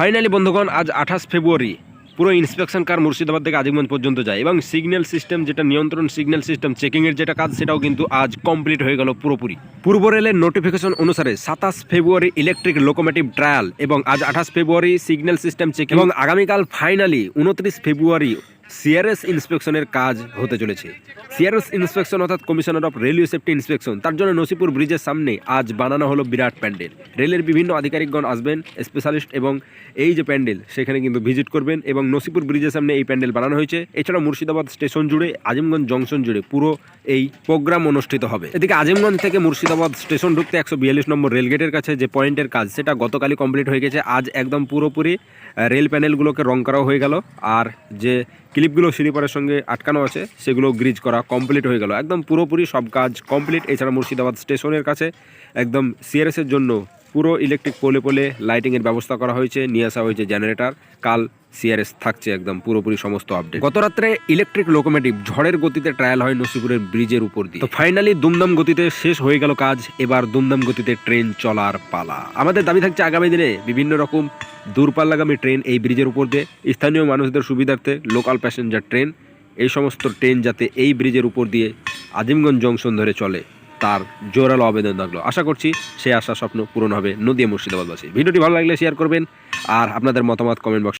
Finally বন্ধুগণ, আজ আঠাশ ফেব্রুয়ারি, পুরো ইন্সপেকশন কার মুর্শিদাবাদ থেকে আজিমগঞ্জ পর্যন্ত যায় এবং সিগন্যাল সিস্টেম যেটা, নিয়ন্ত্রণ সিগন্যাল সিস্টেম চেকিংয়ের যেটা কাজ, সেটাও কিন্তু আজ কমপ্লিট হয়ে গেল পুরোপুরি। পূর্ব রেলের নোটিফিকেশন অনুসারে সাতাশ ফেব্রুয়ারি ইলেকট্রিক লোকোমেটিভ ট্রায়াল এবং আজ আঠাশ ফেব্রুয়ারি সিগন্যাল সিস্টেম চেকিং এবং আগামীকাল ফাইনালি উনত্রিশ ফেব্রুয়ারি সিআরএস ইন্সপেকশনের কাজ হতে চলেছে। সিআরএস ইন্সপেকশন অর্থাৎ commissioner of railway safety inspection, তার জন্য নসিপুর ব্রিজের সামনে আজ বানানো হলো বিরাট প্যান্ডেল। রেলের বিভিন্ন আধিকারিকগণ আসবেন স্পেশালিস্ট এবং এই যে প্যান্ডেল, সেখানে কিন্তু ভিজিট করবেন এবং নসিপুর ব্রিজের সামনে এই প্যান্ডেল বানানো হয়েছে। এছাড়া মুর্শিদাবাদ স্টেশন জুড়ে, আজিমগঞ্জ জংশন জুড়ে পুরো এই প্রোগ্রাম অনুষ্ঠিত হবে। এদিকে আজিমগঞ্জ থেকে মুর্শিদাবাদ স্টেশন ঢুকতে একশো বিয়াল্লিশ নম্বর রেলগেটের কাছে যে পয়েন্টের কাজ, সেটা গতকালই কমপ্লিট হয়ে গেছে। আজ একদম পুরোপুরি রেল প্যানেলগুলোকে রং করা হয়ে গেল। আর যে ক্লিপগুলো স্লিপারের সঙ্গে আটকানো আছে, সেগুলো গ্রিজ করা কমপ্লিট হয়ে গেল। একদম পুরোপুরি সব কাজ কমপ্লিট। এছাড়া মুর্শিদাবাদ স্টেশনের কাছে একদম সিআরএসের জন্য পুরো ইলেকট্রিক পোলে পোলে লাইটিংয়ের ব্যবস্থা করা হয়েছে, নিয়ে আসা হয়েছে জেনারেটর। কাল সিআরএস থাকছে একদম পুরোপুরি সমস্ত আপডেট গত রাত্রে ইলেকট্রিক লোকোমেটিভ ঝড়ের গতিতে ট্রায়াল হয় নসিপুরের ব্রিজের উপর দিয়ে। তো ফাইনালি দুমদাম গতিতে শেষ হয়ে গেল কাজ, এবার দুমদাম গতিতে ট্রেন চলার পালা। আমাদের দাবি থাকছে আগামী দিনে বিভিন্ন রকম দূরপাল্লাগামী ট্রেন এই ব্রিজের উপর দিয়ে। স্থানীয় মানুষদের সুবিধার্থে লোকাল প্যাসেঞ্জার ট্রেন এই সমস্ত ট্রেন যাতে এই ব্রিজের উপর দিয়ে আজিমগঞ্জ জংশন ধরে চলে। তার জোরালো আবেদন থাকল আশা করছি সেই আশা স্বপ্ন পূরণ হবে। নদিয়া মুর্শিদাবাদবাসী। ভিডিওটি ভালো লাগলে শেয়ার করবেন। আর আপনাদের মতামত কমেন্ট বক্স